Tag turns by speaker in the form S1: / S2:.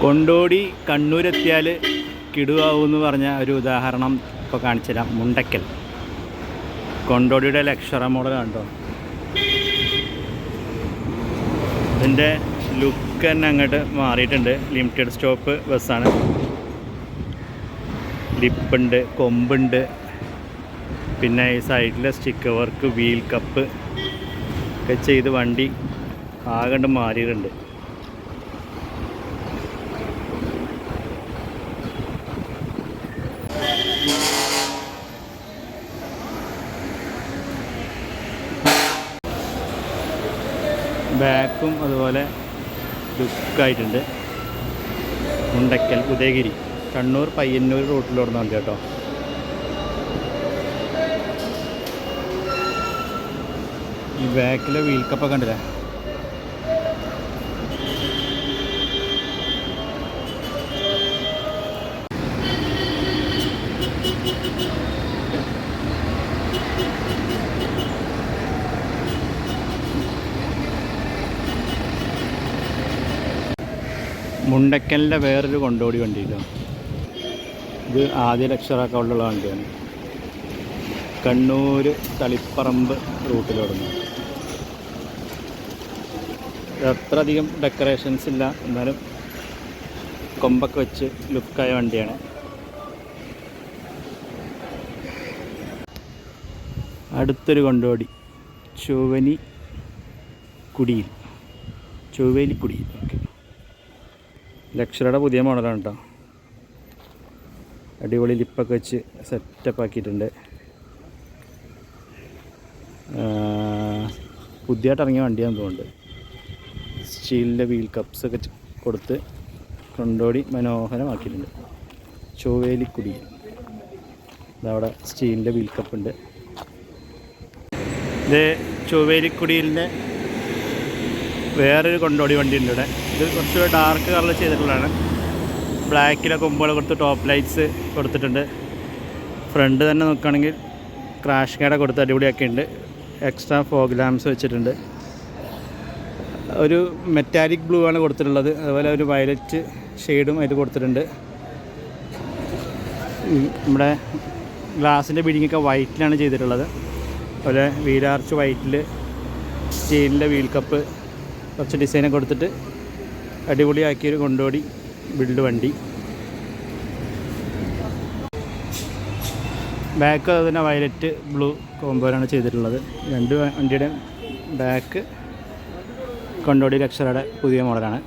S1: കൊണ്ടോടി കണ്ണൂരെത്തിയാൽ കിടുവാവൂന്ന് പറഞ്ഞ ഒരു ഉദാഹരണം ഇപ്പോൾ കാണിച്ചു തരാം. മുണ്ടക്കൽ. കൊണ്ടോടിയുടെ ലക്ഷറ മോഡൽ കണ്ടോ? ഇതിന്റെ ലുക്ക് തന്നെ അങ്ങോട്ട് മാറിയിട്ടുണ്ട്. ലിമിറ്റഡ് സ്റ്റോപ്പ് ബസ്സാണ്. ലിപ്പുണ്ട് കൊമ്പുണ്ട് പിന്നെ ഈ സൈഡിലെ സ്റ്റിക്ക് വർക്ക് വീൽ കപ്പ് ഒക്കെ ചെയ്ത് വണ്ടി ആകണ്ട് മാറിയിട്ടുണ്ട്. ബാക്കും അതുപോലെ ലുക്കായിട്ടുണ്ട് മുണ്ടക്കൽ ഉദയഗിരി കണ്ണൂർ പയ്യന്നൂർ റൂട്ടിലോടുന്ന വണ്ടി കേട്ടോ. ഈ ബാക്കിലെ വീൽ കപ്പൊക്കെ കണ്ടില്ലേ? മുണ്ടക്കലിന്റെ വേറൊരു കൊണ്ടോടി വണ്ടിയില്ലോ ഇത് ആദ്യ ലക്ഷറൊക്കെ ഉള്ള വണ്ടിയാണ്. കണ്ണൂർ തളിപ്പറമ്പ് റൂട്ടിലോടുന്നു. അത്ര അധികം ഡെക്കറേഷൻസ് ഇല്ല. എന്നാലും കൊമ്പൊക്കെ വെച്ച് ലുക്കായ വണ്ടിയാണ്. അടുത്തൊരു കൊണ്ടോടി. ചുവനി കുടിയിൽ. ചുവേലിക്കുടിയിൽ ഓക്കെ. ലക്ഷറുടെ പുതിയ മോഡലാണ് കേട്ടോ അടിപൊളി ലിപ്പൊക്കെ വെച്ച് സെറ്റപ്പ് ആക്കിയിട്ടുണ്ട്. പുതിയതായിട്ട് ഇറങ്ങിയ വണ്ടിയാണെന്ന് തോന്നുന്നുണ്ട്. സ്റ്റീലിന്റെ വീൽ കപ്സ് ഒക്കെ കൊടുത്ത് കൊണ്ടോടി മനോഹരമാക്കിയിട്ടുണ്ട്. ചൊവ്വേലിക്കുടി. ഇതവിടെ സ്റ്റീലിന്റെ വീൽ കപ്പ് ഉണ്ട്. ഇത് ചൊവ്വേലിക്കുടിയിലെ വേറൊരു കൊണ്ടോടി വണ്ടി ഉണ്ട് ഇവിടെ. ഇത് കുറച്ച് ഡാർക്ക് കളർ ചെയ്തിട്ടുള്ളതാണ്. ബ്ലാക്കിലെ കൊമ്പുകൾ കൊടുത്ത് ടോപ്പ് ലൈറ്റ്സ് കൊടുത്തിട്ടുണ്ട്. ഫ്രണ്ട് തന്നെ നോക്കുകയാണെങ്കിൽ ക്രാഷ് കേട കൊടുത്ത് അടിപൊളിയൊക്കെ ഉണ്ട് എക്സ്ട്രാ ഫോഗ് ലാംസ് വെച്ചിട്ടുണ്ട്. ഒരു മെറ്റാലിക് ബ്ലൂ ആണ് കൊടുത്തിട്ടുള്ളത്. അതുപോലെ ഒരു വയലറ്റ് ഷെയ്ഡും അതിൽ കൊടുത്തിട്ടുണ്ട്. നമ്മുടെ ഗ്ലാസിന്റെ ബിഡിങ്ങൊക്കെ വൈറ്റിലാണ് ചെയ്തിട്ടുള്ളത്. അതുപോലെ വീലാർച്ച് വൈറ്റിൽ സ്റ്റീലിന്റെ വീൽ കപ്പ് കുറച്ച് ഡിസൈനൊക്കെ കൊടുത്തിട്ട് അടിപൊളിയാക്കിയൊരു കൊണ്ടോടി ബിൽഡ് വണ്ടി. ബാക്ക് അതിനെ വയലറ്റ് ബ്ലൂ കോമ്പോയിലാണ് ചെയ്തിട്ടുള്ളത്. രണ്ട് വണ്ടിയുടെ ബാക്ക് കൊണ്ടോടി ലക്ഷറുടെ പുതിയ മോഡലാണ്.